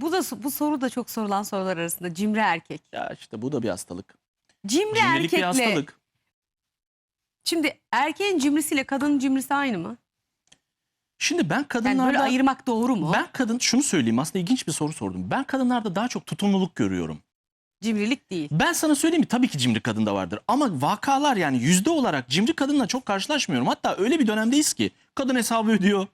Bu da bu soru da çok sorulan sorular arasında cimri erkek. Ya işte bu da bir hastalık. Cimri Cimrilik bir erkekle hastalık. şimdi erkeğin cimrisiyle kadının cimrisi aynı mı? Şimdi ben Yani kadınlarda böyle ayırmak doğru mu? ben kadın şunu söyleyeyim aslında ilginç bir soru sordum. Ben kadınlarda daha çok tutumluluk görüyorum. Cimrilik değil. Ben sana söyleyeyim mi? Tabii ki cimri kadın da vardır. Ama vakalar yani yüzde olarak cimri kadınla çok karşılaşmıyorum. Hatta öyle bir dönemdeyiz ki kadın hesabı ödüyor.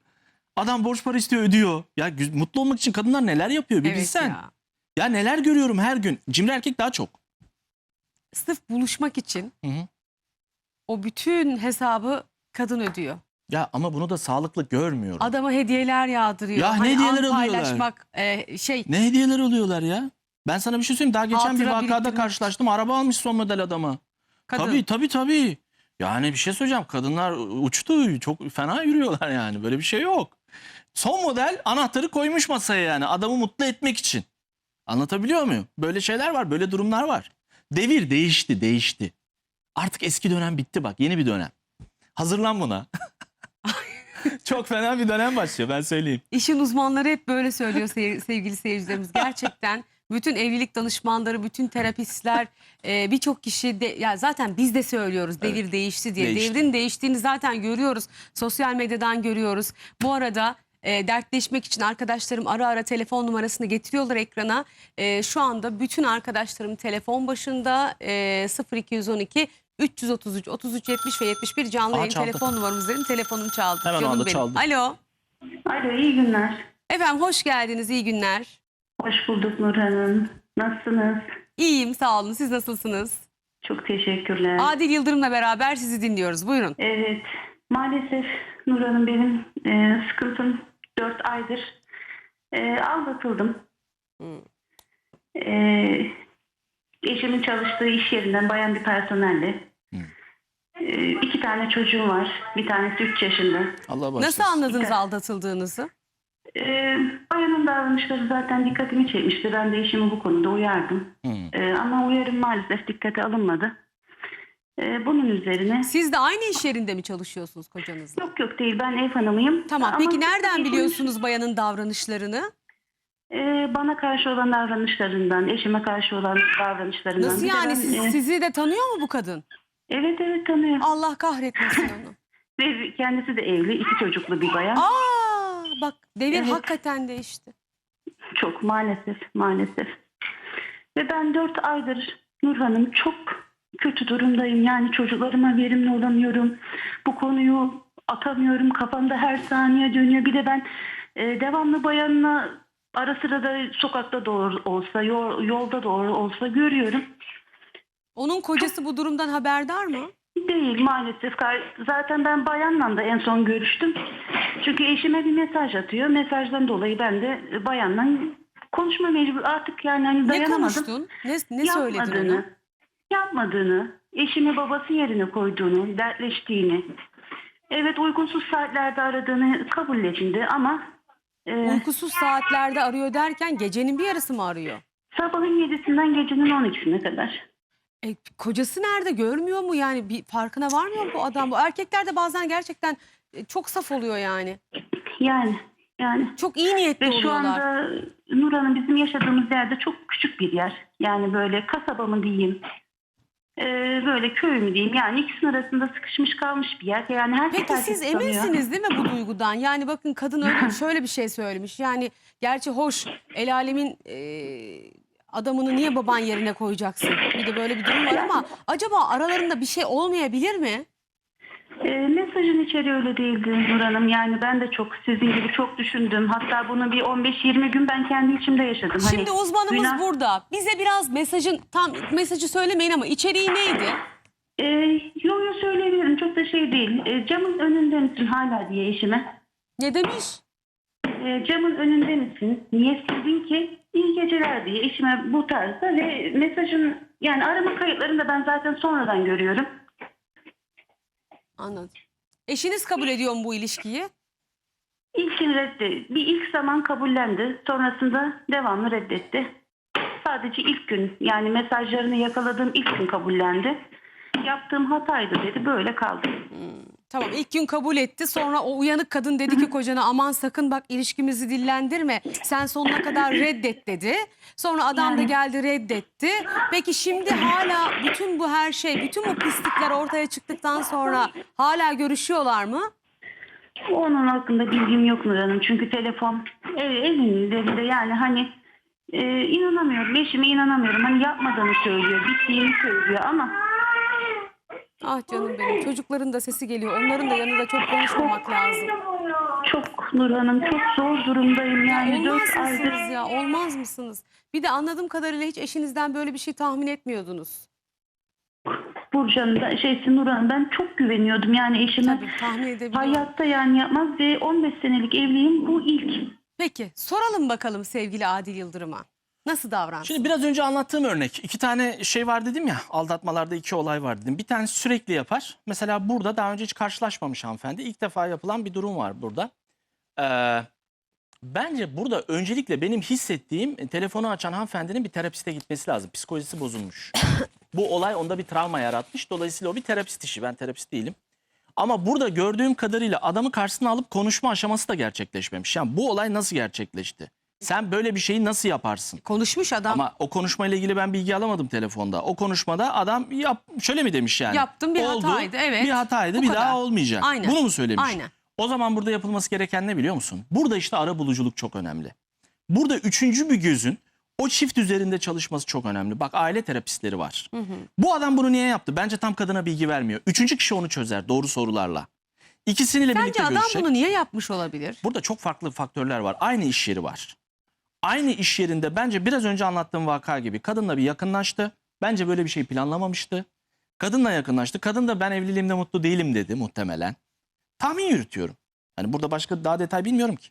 Adam borç para istiyor ödüyor. Ya mutlu olmak için kadınlar neler yapıyor bir evet bilsen. Ya. ya. neler görüyorum her gün. Cimri erkek daha çok. Sırf buluşmak için Hı hı. o bütün hesabı kadın ödüyor. Ya ama bunu da sağlıklı görmüyorum. Adama hediyeler yağdırıyor. Ya ne Hani hediyeler an alıyorlar? paylaşmak e, şey Ne hediyeler alıyorlar ya? Ben sana bir şey söyleyeyim. Daha geçen bir Hatıra vakada biriktirmek. karşılaştım. Araba almış son model adama. kadın. Tabii tabii tabii. Yani bir şey söyleyeceğim. Kadınlar uçtu. Çok fena yürüyorlar yani. Böyle bir şey yok. Son model anahtarı koymuş masaya yani. Adamı mutlu etmek için. Anlatabiliyor muyum? Böyle şeyler var. Böyle durumlar var. Devir değişti değişti. Artık eski dönem bitti bak. Yeni bir dönem. Hazırlan buna. Çok fena bir dönem başlıyor ben söyleyeyim. İşin uzmanları hep böyle söylüyor sevgili seyircilerimiz. Gerçekten bütün evlilik danışmanları, bütün terapistler, e, birçok kişi de ya zaten biz de söylüyoruz devir değişti diye. Değişti. Devrin değiştiğini zaten görüyoruz. Sosyal medyadan görüyoruz. Bu arada e, dertleşmek için arkadaşlarım ara ara telefon numarasını getiriyorlar ekrana. E, şu anda bütün arkadaşlarım telefon başında e, 0212 333 33 70 ve 71 canlı Aa, yayın çaldı. telefon numaramız dedim. Telefonum çaldı. Hemen aldı, çaldı. Alo. Alo iyi günler. Efendim hoş geldiniz. iyi günler. Hoş bulduk Nur Hanım. Nasılsınız? İyiyim sağ olun. Siz nasılsınız? Çok teşekkürler. Adil Yıldırım'la beraber sizi dinliyoruz. Buyurun. Evet maalesef Nur Hanım benim e, sıkıntım 4 aydır. E, aldatıldım. Hmm. E, eşimin çalıştığı iş yerinden bayan bir personelle. Hmm. E, iki tane çocuğum var. Bir tanesi 3 yaşında. Allah başlasın. Nasıl anladınız aldatıldığınızı? E, bayanın davranışları zaten dikkatimi çekmişti. Ben de eşimi bu konuda uyardım. Hı. E, ama uyarım maalesef dikkate alınmadı. E, bunun üzerine Siz de aynı iş yerinde mi çalışıyorsunuz kocanızla? Yok yok değil ben ev hanımıyım. Tamam. Ama Peki nereden eşim, biliyorsunuz bayanın davranışlarını? e, bana karşı olan davranışlarından, eşime karşı olan davranışlarından. Nasıl yani? ben, Siz- e, sizi de tanıyor mu bu kadın? evet evet tanıyor. Allah kahretmesin onu. Ve kendisi de evli, iki çocuklu bir bayan. Aa, bak devir Evet. hakikaten değişti. Çok maalesef maalesef. Ve ben dört aydır Nur Hanım çok kötü durumdayım. Yani çocuklarıma verimli olamıyorum. Bu konuyu atamıyorum. Kafamda her saniye dönüyor. Bir de ben e, devamlı bayanla ara sıra da sokakta doğru olsa, yol- yolda doğru olsa görüyorum. Onun kocası bu durumdan haberdar mı? Değil maalesef. Zaten ben bayanla da en son görüştüm. Çünkü eşime bir mesaj atıyor. Mesajdan dolayı ben de bayanla konuşma mecbur. Artık yani hani Ne dayanamadım. konuştun? Ne, ne söyledin ona? yapmadığını, yapmadığını, eşimi babası yerine koyduğunu, dertleştiğini, evet uygunsuz saatlerde aradığını kabullendi ama e, Uykusuz saatlerde arıyor derken gecenin bir yarısı mı arıyor? sabahın 7'sinden gecenin 12'sine kadar. E, kocası nerede görmüyor mu yani bir farkına varmıyor mu bu adam? Bu erkekler de bazen gerçekten e, çok saf oluyor yani. Yani yani Çok iyi niyetli ve şu oluyorlar. anda Nur Hanım bizim yaşadığımız yerde çok küçük bir yer. Yani böyle kasaba mı diyeyim, e, böyle köy mü diyeyim. Yani ikisinin arasında sıkışmış kalmış bir yer. Yani herkes Peki siz herkesi tanıyor. eminsiniz değil mi bu duygudan? Yani bakın kadın öyle şöyle bir şey söylemiş. Yani gerçi hoş el alemin e, adamını niye baban yerine koyacaksın? Bir de böyle bir durum var ama acaba aralarında bir şey olmayabilir mi? E, mesajın içeriği öyle değildi Nur Hanım. Yani ben de çok sizin gibi çok düşündüm. Hatta bunu bir 15-20 gün ben kendi içimde yaşadım. Şimdi Hani uzmanımız günah- burada. Bize biraz mesajın tam mesajı söylemeyin ama içeriği neydi? E, yo yo söyleyebilirim. Çok da şey değil. E, camın önünde misin hala diye eşime. Ne demiş? E, camın önünde misin? Niye sildin ki? İyi geceler diye eşime bu tarzda ve mesajın yani arama kayıtlarını da ben zaten sonradan görüyorum. Anladım. Eşiniz kabul ediyor mu bu ilişkiyi? İlkin reddi. Bir ilk zaman kabullendi. Sonrasında devamlı reddetti. Sadece ilk gün yani mesajlarını yakaladığım ilk gün kabullendi. Yaptığım hataydı dedi. Böyle kaldı. Tamam ilk gün kabul etti. Sonra o uyanık kadın dedi ki kocana aman sakın bak ilişkimizi dillendirme. Sen sonuna kadar reddet dedi. Sonra adam da geldi reddetti. Peki şimdi hala bütün bu her şey, bütün bu pislikler ortaya çıktıktan sonra hala görüşüyorlar mı? Onun hakkında bilgim yok Nur Hanım. Çünkü telefon ev, evin üzerinde yani hani e, inanamıyorum. Eşime inanamıyorum. Hani yapmadığını söylüyor. Bittiğini söylüyor ama Ah canım benim çocukların da sesi geliyor. Onların da yanında çok konuşmamak lazım. çok Nur Hanım çok zor durumdayım. Yani Olmaz dört aydır mısınız ya? Olmaz mısınız? Bir de anladığım kadarıyla hiç eşinizden böyle bir şey tahmin etmiyordunuz. Burcu'nun da şeysi Nur Hanım ben çok güveniyordum. Yani eşime Tabii tahmin edebiliyorum. hayatta yani yapmaz ve 15 senelik evliyim. Bu ilk. Peki soralım bakalım sevgili Adil Yıldırım'a. Nasıl davransın? Şimdi biraz önce anlattığım örnek iki tane şey var dedim ya aldatmalarda iki olay var dedim. Bir tanesi sürekli yapar. Mesela burada daha önce hiç karşılaşmamış hanımefendi. İlk defa yapılan bir durum var burada. Ee, bence burada öncelikle benim hissettiğim e, telefonu açan hanımefendinin bir terapiste gitmesi lazım. Psikolojisi bozulmuş. Bu olay onda bir travma yaratmış. Dolayısıyla o bir terapist işi. Ben terapist değilim. Ama burada gördüğüm kadarıyla adamı karşısına alıp konuşma aşaması da gerçekleşmemiş. Yani bu olay nasıl gerçekleşti? Sen böyle bir şeyi nasıl yaparsın? Konuşmuş adam. Ama o konuşmayla ilgili ben bilgi alamadım telefonda. O konuşmada adam yap şöyle mi demiş yani? Yaptım, bir Oldu, hataydı, evet. Bir hataydı Bu bir kadar. daha olmayacak. Aynen. Bunu mu söylemiş? Aynen. O zaman burada yapılması gereken ne biliyor musun? Burada işte ara buluculuk çok önemli. Burada üçüncü bir gözün o çift üzerinde çalışması çok önemli. Bak aile terapistleri var. Bu adam bunu niye yaptı? Bence tam kadına bilgi vermiyor. Üçüncü kişi onu çözer doğru sorularla. İkisiniyle Sence birlikte adam görüşecek. bunu niye yapmış olabilir? Burada çok farklı faktörler var. Aynı iş yeri var. Aynı iş yerinde bence biraz önce anlattığım vaka gibi kadınla bir yakınlaştı. Bence böyle bir şey planlamamıştı. Kadınla yakınlaştı. Kadın da ben evliliğimde mutlu değilim dedi muhtemelen. Tahmin yürütüyorum. Hani burada başka daha detay bilmiyorum ki.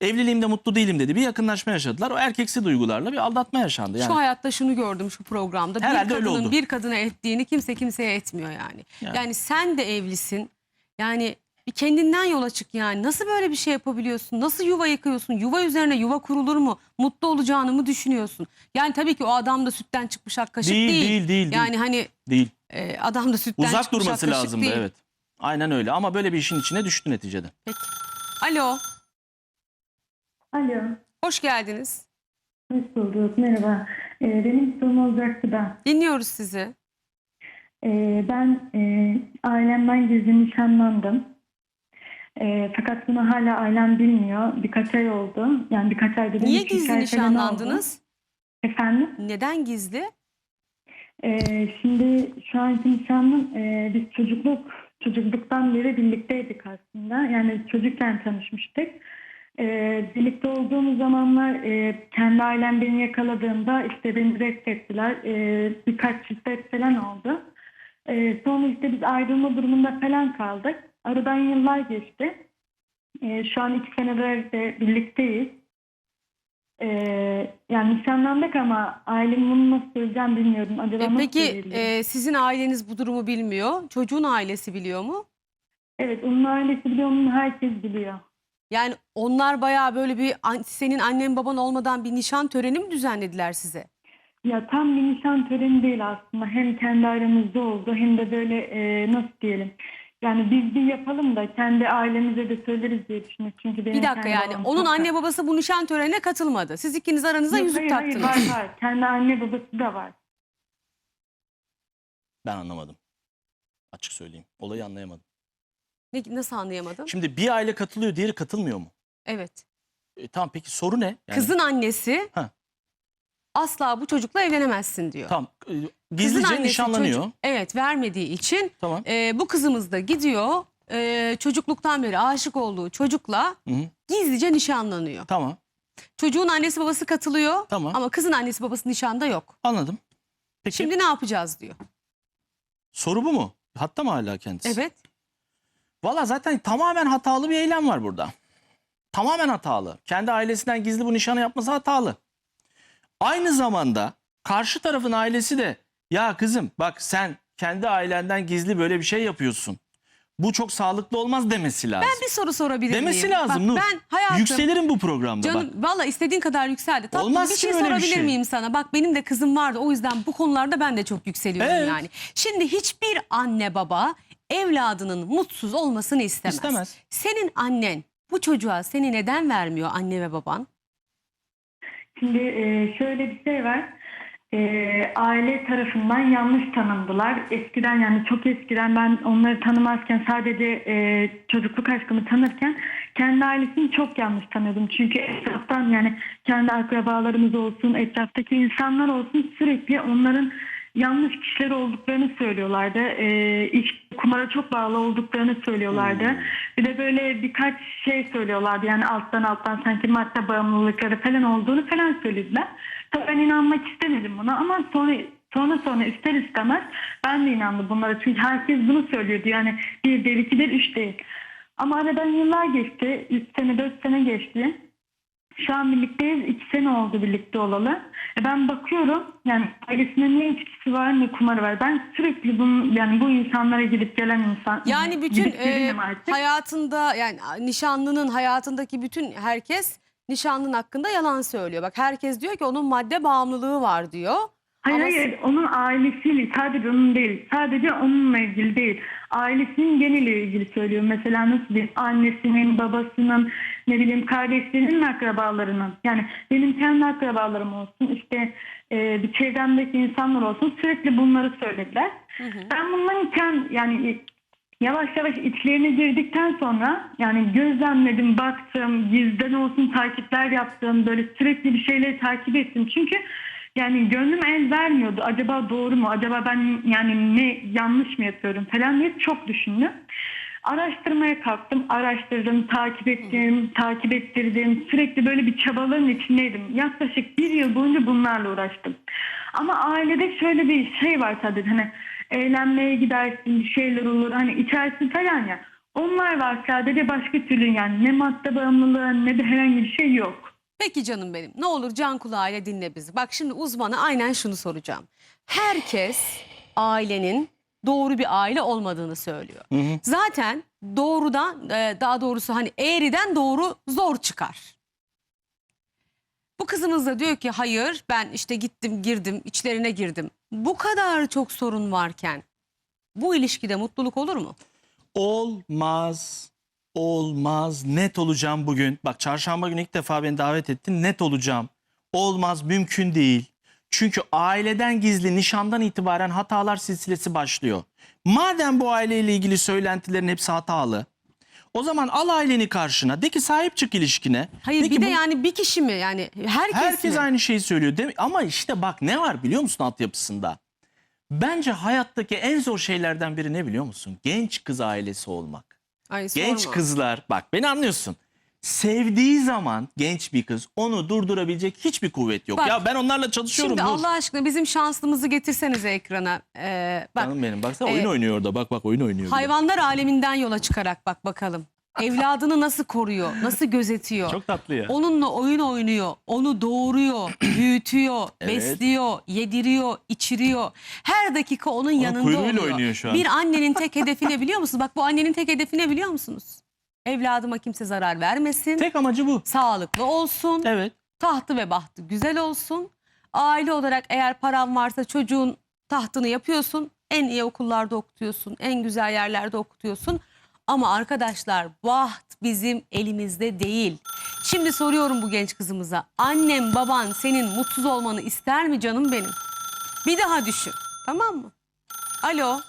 Evliliğimde mutlu değilim dedi. Bir yakınlaşma yaşadılar. O erkeksi duygularla bir aldatma yaşandı. Yani Şu hayatta şunu gördüm şu programda. Herhalde bir kadının bir kadına ettiğini kimse kimseye etmiyor yani. Yani. Yani sen de evlisin. Yani bir kendinden yola çık yani. Nasıl böyle bir şey yapabiliyorsun? Nasıl yuva yıkıyorsun? Yuva üzerine yuva kurulur mu? Mutlu olacağını mı düşünüyorsun? Yani tabii ki o adam da sütten çıkmış ak kaşık Değil, değil. değil, değil, Yani hani değil. e, adam da sütten Uzak çıkmış durması ak kaşık lazımdı değil. evet. Aynen öyle ama böyle bir işin içine düştü neticede. Peki. Alo. Alo, Hoş geldiniz. hoş bulduk. Merhaba. Ee, benim sorum olacaktı da. Dinliyoruz sizi. Ee, ben e, ailemden gizli nişanlandım. Ee, fakat bunu hala ailem bilmiyor. Birkaç ay oldu. Yani birkaç ay dedim. Niye gizli nişanlandınız? Efendim? Neden gizli? Ee, şimdi şu anki nişanlım e, biz çocukluk çocukluktan beri birlikteydik aslında. Yani çocukken tanışmıştık. Ee, birlikte olduğumuz zamanlar e, kendi ailem beni yakaladığında işte beni reddettiler. Ee, birkaç şiddet falan oldu. Ee, sonra işte biz ayrılma durumunda falan kaldık. Aradan yıllar geçti. Ee, şu an iki senedir de birlikteyiz. Ee, yani nişanlandık ama ailemin bunu nasıl söyleyeceğim bilmiyorum. Acaba E, nasıl peki e, sizin aileniz bu durumu bilmiyor. Çocuğun ailesi biliyor mu? Evet onun ailesi biliyor, onun herkes biliyor. Yani onlar bayağı böyle bir an- senin annen baban olmadan bir nişan töreni mi düzenlediler size? Ya tam bir nişan töreni değil aslında. Hem kendi aramızda oldu hem de böyle e, nasıl diyelim. Yani biz bir yapalım da kendi ailemize de söyleriz diye düşünüyoruz. Çünkü benim Bir dakika kendi yani babam onun çok- anne babası bu nişan törenine katılmadı. Siz ikiniz aranıza Yok, yüzük hayır, hayır, taktınız. var var. Kendi anne babası da var. Ben anlamadım. Açık söyleyeyim. Olayı anlayamadım. Ne, nasıl anlayamadım? Şimdi bir aile katılıyor diğeri katılmıyor mu? Evet. E, tamam peki soru ne? Yani- Kızın annesi Ha. asla bu çocukla evlenemezsin diyor. Tamam. e, Gizlice annesi nişanlanıyor. çocuk- evet vermediği için Tamam. e, bu kızımız da gidiyor e, çocukluktan beri aşık olduğu çocukla Hı hı. gizlice nişanlanıyor. Tamam. Çocuğun annesi babası katılıyor Tamam. ama kızın annesi babası nişanda yok. Anladım. Peki Şimdi ne yapacağız diyor. soru bu mu? Hatta mı hala kendisi? Evet. Valla zaten tamamen hatalı bir eylem var burada. Tamamen hatalı. Kendi ailesinden gizli bu nişanı yapması hatalı. Aynı zamanda karşı tarafın ailesi de ya kızım bak sen kendi ailenden gizli böyle bir şey yapıyorsun. Bu çok sağlıklı olmaz demesi lazım. Bir soru sorabilir Demesi miyim? lazım Bak, Nur. Ben hayatım Yükselirim bu programda Canım bak. valla istediğin kadar yükseldi. Tatlım Olmaz bir ki şey böyle bir sorabilir şey. miyim sana? Bak benim de kızım vardı o yüzden bu konularda ben de çok yükseliyorum Evet. yani. Şimdi hiçbir anne baba evladının mutsuz olmasını istemez. İstemez. Senin annen bu çocuğa seni neden vermiyor anne ve baban? Şimdi e, şöyle bir şey var. E, aile tarafından yanlış tanındılar. Eskiden yani çok eskiden ben onları tanımazken sadece e, çocukluk aşkımı tanırken kendi ailesini çok yanlış tanıyordum. Çünkü etraftan yani kendi akrabalarımız olsun, etraftaki insanlar olsun sürekli onların yanlış kişiler olduklarını söylüyorlardı. E, iş kumara çok bağlı olduklarını söylüyorlardı. Bir de böyle birkaç şey söylüyorlardı. Yani alttan alttan sanki madde bağımlılıkları falan olduğunu falan söylediler. Tabii ben inanmak istemedim buna ama sonra sonra sonra ister istemez ben de inandım bunlara. Çünkü herkes bunu söylüyordu. Yani bir değil, iki değil, üç değil. Ama aradan yıllar geçti. Üç sene, dört sene geçti. Şu an birlikteyiz. iki sene oldu birlikte olalı. E ben bakıyorum yani ailesinde ne içkisi var ne kumarı var. Ben sürekli bunu yani bu insanlara gidip gelen insan. Yani bütün e, hayatında yani nişanlının hayatındaki bütün herkes nişanlının hakkında yalan söylüyor. Bak herkes diyor ki onun madde bağımlılığı var diyor. Hayır Ama hayır onun ailesiyle sadece onun değil. Sadece onunla ilgili değil. Ailesinin geneliyle ilgili söylüyorum. Mesela nasıl diyeyim annesinin, babasının, ne bileyim kardeşlerinin akrabalarının. Yani benim kendi akrabalarım olsun işte e, bir çevremdeki insanlar olsun sürekli bunları söylediler. Ben bunların kend, yani yavaş yavaş içlerine girdikten sonra yani gözlemledim, baktım, gizden olsun takipler yaptım, böyle sürekli bir şeyleri takip ettim. Çünkü yani gönlüm el vermiyordu. Acaba doğru mu? Acaba ben yani ne yanlış mı yapıyorum falan diye çok düşündüm. Araştırmaya kalktım, araştırdım, takip ettim, takip ettirdim. Sürekli böyle bir çabaların içindeydim. Yaklaşık bir yıl boyunca bunlarla uğraştım. Ama ailede şöyle bir şey var tabii hani eğlenmeye gidersin, bir şeyler olur, hani içersin falan ya. Onlar var sadece başka türlü yani ne madde bağımlılığı ne de herhangi bir şey yok. Peki canım benim ne olur can kulağıyla dinle bizi. Bak şimdi uzmana aynen şunu soracağım. Herkes ailenin doğru bir aile olmadığını söylüyor. Zaten doğrudan e, daha doğrusu hani eğriden doğru zor çıkar. Bu kızımız da diyor ki hayır ben işte gittim girdim içlerine girdim. Bu kadar çok sorun varken bu ilişkide mutluluk olur mu? Olmaz. Olmaz. Net olacağım bugün. Bak çarşamba günü ilk defa beni davet ettin. Net olacağım. Olmaz. Mümkün değil. Çünkü aileden gizli nişandan itibaren hatalar silsilesi başlıyor. Madem bu aileyle ilgili söylentilerin hepsi hatalı. O zaman al aileni karşına. De ki sahip çık ilişkine. Hayır De bir ki de bu- yani bir kişi mi yani herkes, Herkes mi? aynı şeyi söylüyor. Değil mi? Ama işte bak ne var biliyor musun altyapısında? Bence hayattaki en zor şeylerden biri ne biliyor musun? Genç kız ailesi olmak. Ay, Genç kızlar bak beni anlıyorsun. Sevdiği zaman genç bir kız onu durdurabilecek hiçbir kuvvet yok. Bak, ya ben onlarla çalışıyorum. Şimdi dur. Allah aşkına bizim şanslımızı getirsenize ekrana. Ee, bak Canım benim baksana e, oyun oynuyor orada. Bak bak oyun oynuyor. hayvanlar aleminden yola çıkarak bak bakalım. Evladını nasıl koruyor, nasıl gözetiyor. Çok tatlı ya. Onunla oyun oynuyor, onu doğuruyor, büyütüyor, Evet. besliyor, yediriyor, içiriyor. Her dakika onun yanında kuyruğuyla oluyor. oynuyor şu an. Bir annenin tek hedefi ne biliyor musunuz? Bak bu annenin tek hedefi ne biliyor musunuz? Evladıma kimse zarar vermesin, Tek amacı bu. sağlıklı olsun, Evet. tahtı ve bahtı güzel olsun. Aile olarak eğer paran varsa çocuğun tahtını yapıyorsun. En iyi okullarda okutuyorsun. En güzel yerlerde okutuyorsun. Ama arkadaşlar baht bizim elimizde değil. Şimdi soruyorum bu genç kızımıza. Annem baban senin mutsuz olmanı ister mi canım benim? Bir daha düşün. Tamam mı? Alo.